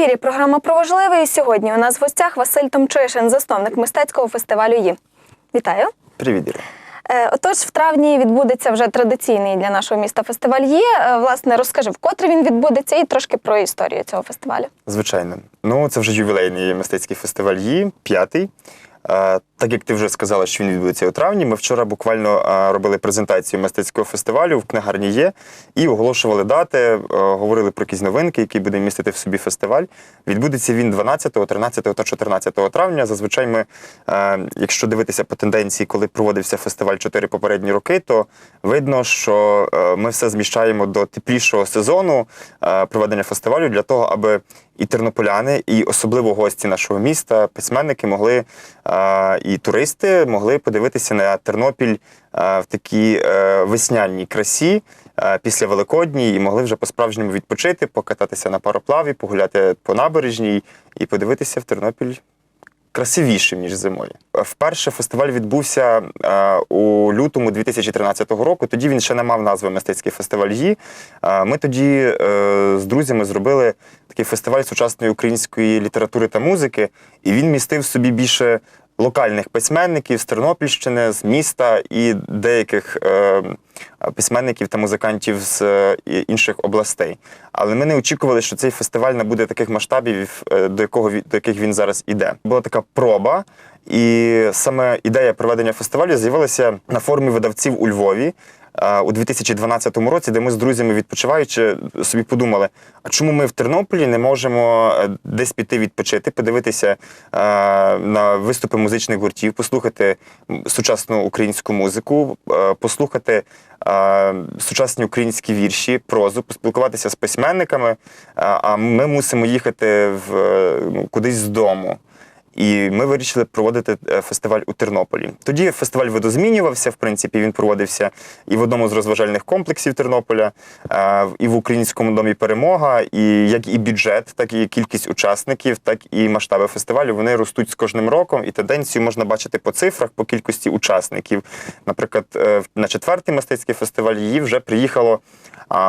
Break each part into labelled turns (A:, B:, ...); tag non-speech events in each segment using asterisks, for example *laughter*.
A: ефірі програма про важливе. І сьогодні у нас в гостях Василь Томчишин, засновник мистецького фестивалю «Ї». Вітаю.
B: Привіт, Іра.
A: Е, Отож, в травні відбудеться вже традиційний для нашого міста фестиваль «Є». Е, Власне, розкажи, вкотре він відбудеться, і трошки про історію цього фестивалю.
B: Звичайно. Ну, це вже ювілейний мистецький фестиваль «Ї», п'ятий. Так як ти вже сказала, що він відбудеться у травні, ми вчора буквально робили презентацію мистецького фестивалю в книгарні є і оголошували дати, е, говорили про якісь новинки, які буде містити в собі фестиваль. Відбудеться він 12, 13 та 14 травня. Зазвичай ми, е, якщо дивитися по тенденції, коли проводився фестиваль чотири попередні роки, то видно, що е, ми все зміщаємо до теплішого сезону проведення фестивалю для того, аби і тернополяни, і особливо гості нашого міста, письменники могли і туристи могли подивитися на Тернопіль в такій е, весняній красі після Великодній, і могли вже по-справжньому відпочити, покататися на пароплаві, погуляти по набережній і подивитися в Тернопіль красивішим, ніж зимою. Вперше фестиваль відбувся е, у лютому 2013 року. Тоді він ще не мав назви Мистецький фестиваль «Ї». Е, Ми тоді е, з друзями зробили такий фестиваль сучасної української літератури та музики, і він містив собі більше локальних письменників з Тернопільщини, з міста і деяких е, письменників та музикантів з е, інших областей. Але ми не очікували, що цей фестиваль набуде таких масштабів, е, до, якого, до яких він зараз іде. Була така проба, і саме ідея проведення фестивалю з'явилася на форумі видавців у Львові. У 2012 році, де ми з друзями відпочиваючи, собі подумали: а чому ми в Тернополі не можемо е, десь піти відпочити, подивитися е, на виступи музичних гуртів, послухати сучасну українську музику, е, послухати сучасні українські вірші, прозу, поспілкуватися з письменниками. А ми мусимо їхати в кудись з дому. І ми вирішили проводити е, фестиваль у Тернополі. Тоді фестиваль видозмінювався. В принципі, він проводився і в одному з розважальних комплексів Тернополя, е, і в українському домі Перемога. І як і бюджет, так і кількість учасників, так і масштаби фестивалю вони ростуть з кожним роком. І тенденцію можна бачити по цифрах, по кількості учасників. Наприклад, е, на четвертий мистецький фестиваль її вже приїхало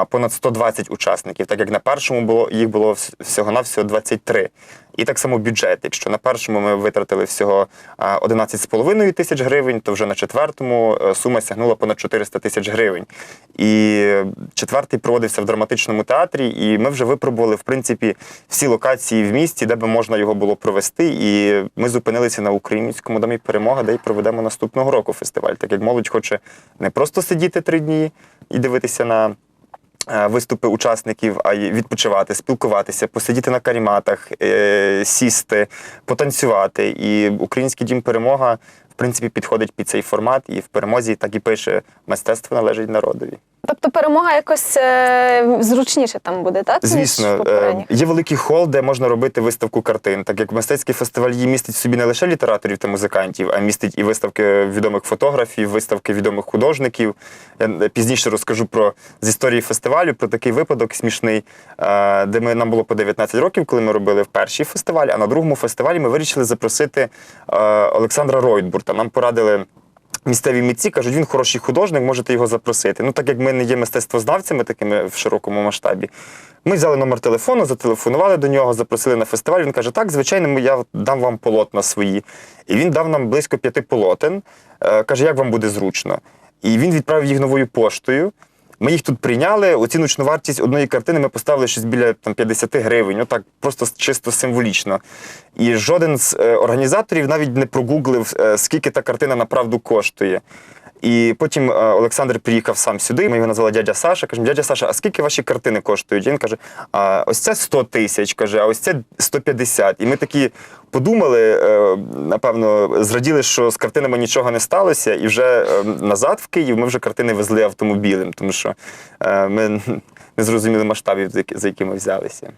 B: понад 120 учасників, так як на першому було їх було всього навсього 23. І так само бюджет. Якщо на першому ми витратили всього а, 11,5 тисяч гривень, то вже на четвертому е, сума сягнула понад 400 тисяч гривень. І четвертий проводився в драматичному театрі, і ми вже випробували в принципі всі локації в місті, де би можна його було провести. І ми зупинилися на українському домі перемога, де й проведемо наступного року фестиваль. Так як молодь хоче не просто сидіти три дні і дивитися на. Е, Виступи учасників, а й відпочивати, спілкуватися, посидіти на каріматах, е, сісти, потанцювати. І український дім перемога в принципі підходить під цей формат, і в перемозі так і пише мистецтво належить народові.
A: Тобто перемога якось е, зручніше там буде, так? ніж
B: Звісно, е, є великий хол, де можна робити виставку картин. Так як мистецький фестиваль її містить в собі не лише літераторів та музикантів, а містить і виставки відомих фотографів, виставки відомих художників. Я е, пізніше розкажу про з історії фестивалю про такий випадок смішний, е, де ми нам було по 19 років, коли ми робили в перший фестиваль, а на другому фестивалі ми вирішили запросити е, Олександра Ройтбурта. Нам порадили. Місцеві митці кажуть, він хороший художник, можете його запросити. Ну, так як ми не є мистецтвознавцями такими в широкому масштабі, ми взяли номер телефону, зателефонували до нього, запросили на фестиваль. Він каже: Так, звичайно, я дам вам полотна свої. І він дав нам близько п'яти полотен. Е, Каже, як вам буде зручно. І він відправив їх новою поштою. Ми їх тут прийняли. Оціночну вартість одної картини ми поставили щось біля там, 50 гривень. Отак, просто чисто символічно. І жоден з е, організаторів навіть не прогуглив, е, скільки та картина направду коштує. І потім е, Олександр приїхав сам сюди. Ми його назвали дядя Саша. Кажемо, дядя Саша, а скільки ваші картини коштують? І Він каже: а ось це 100 тисяч, каже, а ось це 150. І ми такі подумали, е, напевно, зраділи, що з картинами нічого не сталося, і вже е, назад в Київ ми вже картини везли автомобілем, тому що ми не зрозуміли масштабів, за які- ми взялися.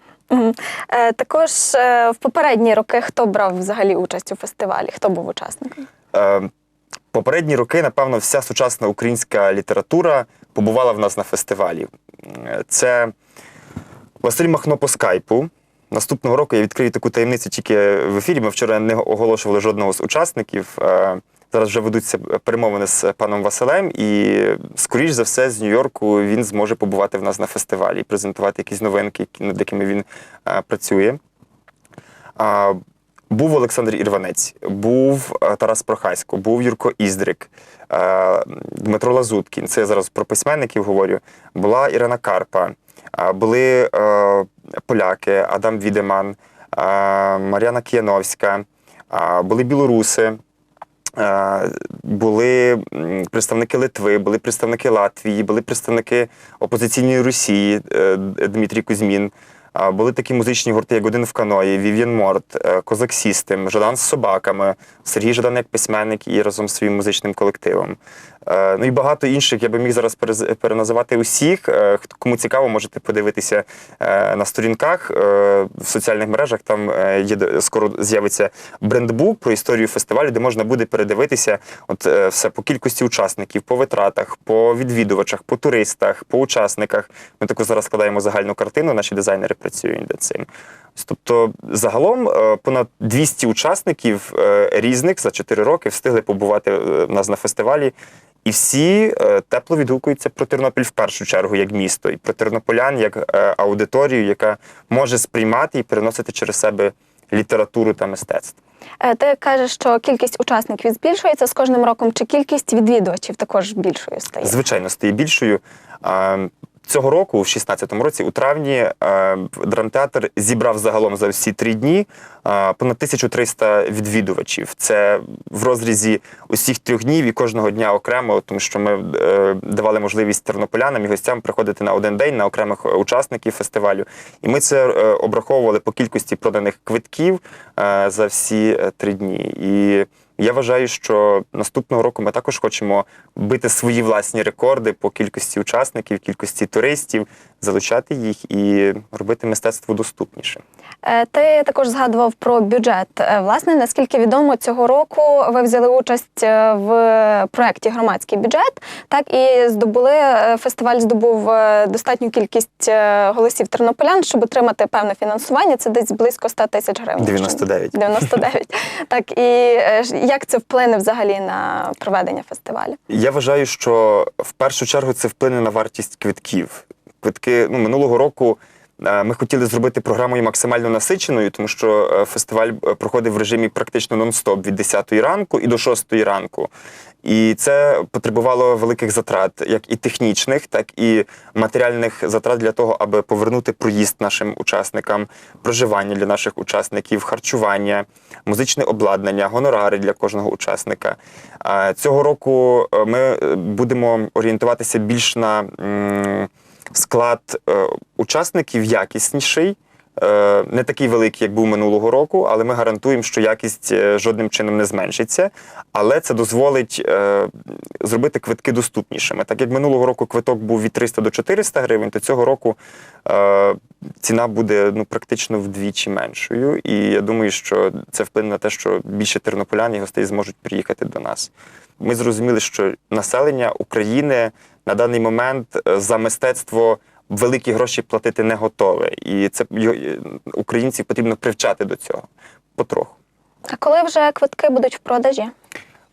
A: Е, Також е, в попередні роки хто брав взагалі участь у фестивалі? Хто був учасником?
B: Е, Попередні роки, напевно, вся сучасна українська література побувала в нас на фестивалі. Це Василь Махно по скайпу. Наступного року я відкрию таку таємницю тільки в ефірі. Ми вчора не оголошували жодного з учасників. Е, Зараз вже ведуться перемовини з паном Василем, і скоріш за все з Нью-Йорку він зможе побувати в нас на фестивалі презентувати якісь новинки, над якими він е, працює. Був Олександр Ірванець, був е, Тарас Прохасько, був Юрко Іздрик, е, Дмитро Лазуткін. Це я зараз про письменників говорю. Була Ірина Карпа, були е, поляки, Адам Відеман, Мар'яна Кияновська, були білоруси. Були представники Литви, були представники Латвії, були представники опозиційної Росії Дмитрій Кузьмін. Були такі музичні гурти, як один в каної, Вів'ян Морт, е, Козак Сістем, Жадан з собаками, Сергій Жадан як письменник і разом з своїм музичним колективом. Е, Ну і багато інших. Я би міг зараз переназивати усіх. Е, Кому цікаво, можете подивитися е, на сторінках в соціальних мережах. Там є скоро з'явиться брендбук про історію фестивалю, де можна буде передивитися от все по кількості учасників, по витратах, по відвідувачах, по туристах, по учасниках. Ми таку зараз складаємо загальну картину. Наші дизайнери працюють над цим. Тобто, загалом е, понад 200 учасників е, різних за 4 роки встигли побувати е, в нас на фестивалі. І всі тепло відгукуються про Тернопіль в першу чергу як місто, і про тернополян як аудиторію, яка може сприймати і переносити через себе літературу та мистецтво.
A: Ти кажеш, що кількість учасників збільшується з кожним роком, чи кількість відвідувачів також більшою стає?
B: Звичайно, стає більшою. Цього року, в 16-му році, у травні, е, драмтеатр зібрав загалом за всі три дні е, понад 1300 відвідувачів. Це в розрізі усіх трьох днів і кожного дня окремо, тому що ми е, давали можливість тернополянам і гостям приходити на один день на окремих учасників фестивалю. І ми це обраховували по кількості проданих квитків за всі три дні. І я вважаю, що наступного року ми також хочемо бити свої власні рекорди по кількості учасників, кількості туристів, залучати їх і робити мистецтво доступніше.
A: Е, Ти також згадував про бюджет. Е, Власне, наскільки відомо, цього року ви взяли участь е, в проєкті Громадський бюджет, так і здобули фестиваль здобув достатню кількість голосів тернополян, щоб отримати певне фінансування. Це десь близько 100 тисяч гривень.
B: 99.
A: 99. *laughs* Так і як це вплине взагалі на проведення фестивалю?
B: Я вважаю, що в першу чергу це вплине на вартість квитків. Квитки ну, минулого року. е, Ми хотіли зробити програмою максимально насиченою, тому що е, фестиваль е, проходив в режимі практично нон-стоп від 10 ранку і до 6 ранку. І це потребувало великих затрат, як і технічних, так і матеріальних затрат для того, аби повернути проїзд нашим учасникам, проживання для наших учасників, харчування, музичне обладнання, гонорари для кожного учасника. Цього року ми будемо орієнтуватися більш на склад е, учасників якісніший. Е, Не такий великий, як був минулого року, але ми гарантуємо, що якість е, жодним чином не зменшиться. Але це дозволить зробити квитки доступнішими. Так як минулого року квиток був від 300 до 400 гривень, то цього року ціна буде ну, практично вдвічі меншою. І я думаю, що це вплине на те, що більше тернополян і гостей зможуть приїхати до нас. Ми зрозуміли, що населення України на даний момент е, за мистецтво великі гроші платити не готове. І це е, українців потрібно привчати до цього потроху.
A: А коли вже квитки будуть в продажі?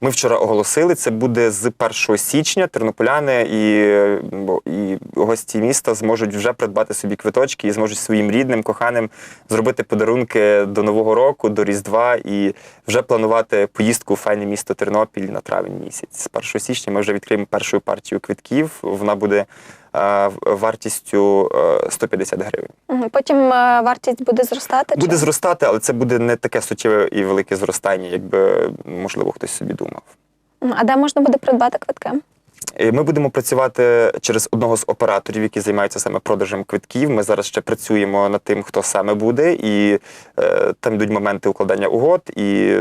B: Ми вчора оголосили, це буде з 1 січня. Тернополяни і, і гості міста зможуть вже придбати собі квиточки і зможуть своїм рідним, коханим зробити подарунки до Нового року, до Різдва і вже планувати поїздку у файне місто Тернопіль на травень місяць. З 1 січня ми вже відкриємо першу партію квитків. Вона буде вартістю е, 150 гривень.
A: Потім е, вартість буде зростати?
B: Буде
A: чи?
B: зростати, але це буде не таке суттєве і велике зростання, якби можливо хтось собі думав.
A: А де можна буде придбати квитки?
B: Ми будемо працювати через одного з операторів, які займаються саме продажем квитків. Ми зараз ще працюємо над тим, хто саме буде, і е, там йдуть моменти укладання угод. І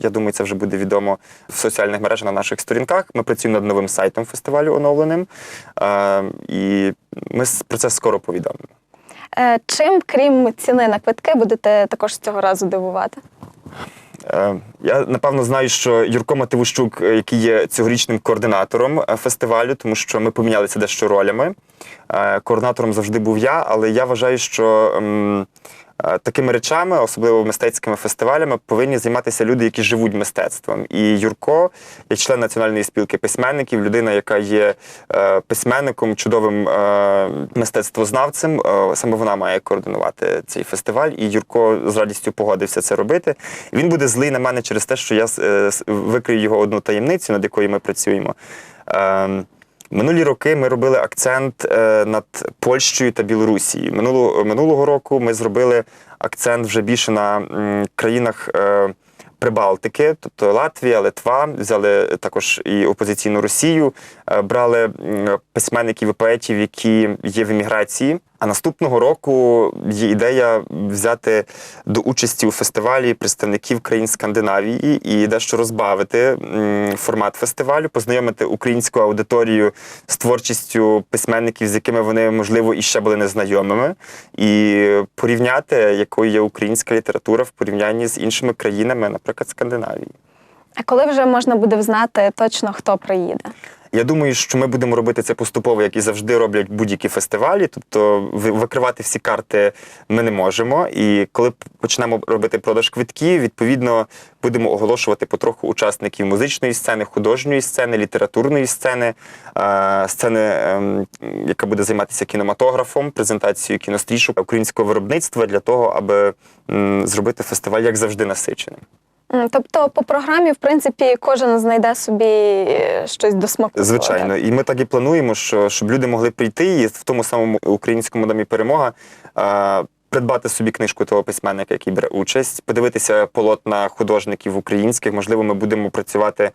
B: я думаю, це вже буде відомо в соціальних мережах на наших сторінках. Ми працюємо над новим сайтом фестивалю оновленим. Е, і ми про це скоро повідомимо.
A: Е, Чим, крім ціни на квитки, будете також цього разу дивувати?
B: Е, Я напевно знаю, що Юрко Мативущук, е, який є цьогорічним координатором е, фестивалю, тому що ми помінялися дещо ролями. Координатором завжди був я, але я вважаю, що Такими речами, особливо мистецькими фестивалями, повинні займатися люди, які живуть мистецтвом. І Юрко, як член національної спілки письменників, людина, яка є е, письменником, чудовим е, мистецтвознавцем, е, саме вона має координувати цей фестиваль. І Юрко з радістю погодився це робити. Він буде злий на мене через те, що я е, викрию його одну таємницю, над якою ми працюємо. Минулі роки ми робили акцент е, над Польщею та Білорусією. Минулого, минулого року ми зробили акцент вже більше на країнах е, Прибалтики, тобто Латвія, Литва, взяли також і опозиційну Росію, е, брали письменників і поетів, які є в еміграції. А наступного року є ідея взяти до участі у фестивалі представників країн Скандинавії і дещо розбавити формат фестивалю, познайомити українську аудиторію з творчістю письменників, з якими вони, можливо, і ще були незнайомими, і порівняти, якою є українська література в порівнянні з іншими країнами, наприклад, Скандинавії.
A: А коли вже можна буде взнати точно, хто приїде?
B: Я думаю, що ми будемо робити це поступово, як і завжди роблять будь-які фестивалі. Тобто викривати всі карти ми не можемо. І коли почнемо робити продаж квитків, відповідно будемо оголошувати потроху учасників музичної сцени, художньої сцени, літературної сцени, е, сцени, ем, яка буде займатися кінематографом, презентацією кінострічок українського виробництва для того, аби зробити фестиваль як завжди насиченим.
A: Тобто, по програмі, в принципі, кожен знайде собі е, щось до смаку.
B: Звичайно,
A: так?
B: і ми так і плануємо, що щоб люди могли прийти і в тому самому українському домі перемога. Придбати собі книжку того письменника, який бере участь, подивитися полотна художників українських. Можливо, ми будемо працювати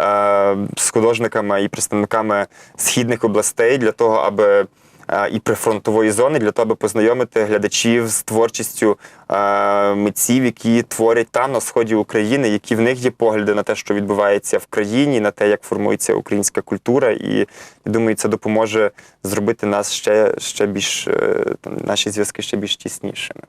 B: е, з художниками і представниками східних областей для того, аби і прифронтової зони, для того, аби познайомити глядачів з творчістю е, митців, які творять там на сході України, які в них є погляди на те, що відбувається в країні, на те, як формується українська культура. І я думаю, це допоможе зробити нас ще, ще більш е, там, наші зв'язки ще більш тіснішими.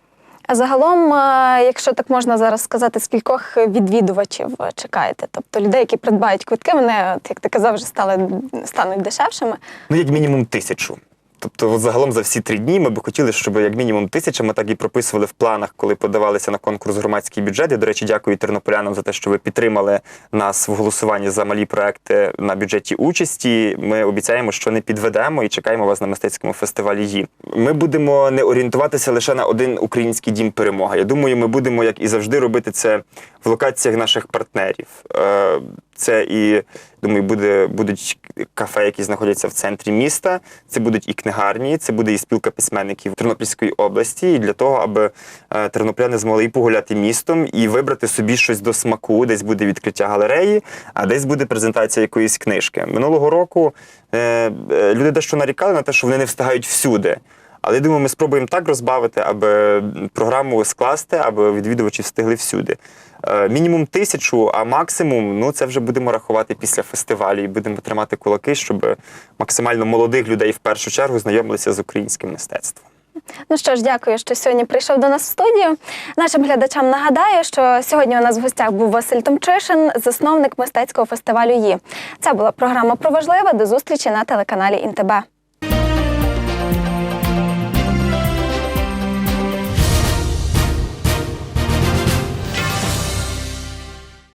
A: А загалом, е, якщо так можна зараз сказати, скількох відвідувачів е, чекаєте? Тобто людей, які придбають квитки, вони, як ти казав, вже стали стануть дешевшими.
B: Ну, як мінімум тисячу. Тобто, от загалом за всі три дні ми б хотіли, щоб як мінімум тисяча. Ми так і прописували в планах, коли подавалися на конкурс громадський бюджет. Я, до речі, дякую тернополянам за те, що ви підтримали нас в голосуванні за малі проекти на бюджеті участі. Ми обіцяємо, що не підведемо і чекаємо вас на мистецькому фестивалі. «Ї». Ми будемо не орієнтуватися лише на один український дім перемога. Я думаю, ми будемо, як і завжди, робити це в локаціях наших партнерів. Е, Це і думаю, буде будуть кафе, які знаходяться в центрі міста. Це будуть і книгарні, це буде і спілка письменників Тернопільської області. І для того, аби е, тернопляни змогли і погуляти містом і вибрати собі щось до смаку. Десь буде відкриття галереї, а десь буде презентація якоїсь книжки. Минулого року е, е, люди дещо нарікали на те, що вони не встигають всюди. Але я думаю, ми спробуємо так розбавити, аби програму скласти, аби відвідувачі встигли всюди. Е, Мінімум тисячу, а максимум ну це вже будемо рахувати після фестивалю будемо тримати кулаки, щоб максимально молодих людей в першу чергу знайомилися з українським мистецтвом.
A: Ну що ж, дякую, що сьогодні прийшов до нас в студію. Нашим глядачам нагадаю, що сьогодні у нас в гостях був Василь Томчишин, засновник мистецького фестивалю «Ї». Це була програма про важливе. До зустрічі на телеканалі Інтебе.